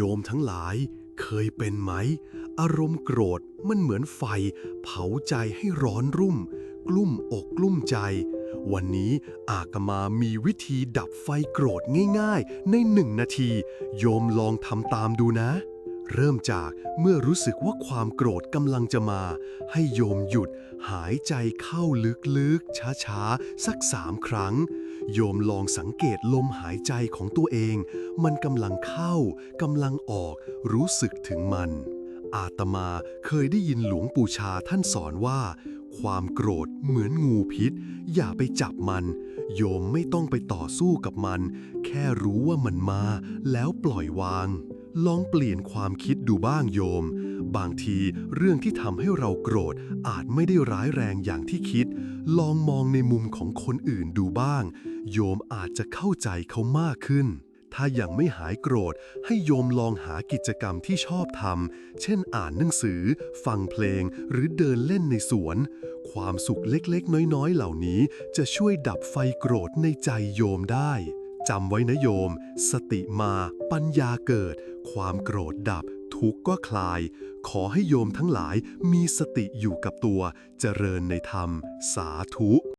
โยมทั้งหลายเคยเป็นไหม อารมณ์โกรธมันเหมือนไฟ เผาใจให้ร้อนรุ่ม กลุ่มอกกลุ่มใจ วันนี้อากมามีวิธีดับไฟโกรธง่ายๆ ในหนึ่งนาที โยมลองทำตามดูนะ เริ่มจากเมื่อรู้สึกว่าความโกรธกำลังจะมา ให้โยมหยุดหายใจเข้าลึกๆ ช้าๆ สักสามครั้ง โยมลองสังเกตลมหายใจของตัวเอง มันกำลังเข้ากำลังออก รู้สึกถึงมัน อาตมาเคยได้ยินหลวงปู่ชาท่านสอนว่า ความโกรธเหมือนงูพิษ อย่าไปจับมัน โยมไม่ต้องไปต่อสู้กับมัน แค่รู้ว่ามันมา แล้วปล่อยวาง ลองเปลี่ยนความคิดดูบ้างโยม บางทีเรื่องที่ทำให้เราโกรธอาจไม่ได้ร้ายแรงอย่างที่คิด ลองมองในมุมของคนอื่นดูบ้าง โยมอาจจะเข้าใจเขามากขึ้น ถ้ายังไม่หายโกรธ ให้โยมลองหากิจกรรมที่ชอบทำเช่นอ่านหนังสือ ฟังเพลง หรือเดินเล่นในสวน ความสุขเล็กๆ น้อยๆ เหล่านี้จะช่วยดับไฟโกรธในใจโยมได้จำไว้นะโยม สติมา ปัญญาเกิด ความโกรธดับ ทุกข์ก็คลาย ขอให้โยมทั้งหลายมีสติอยู่กับตัว เจริญในธรรม สาธุ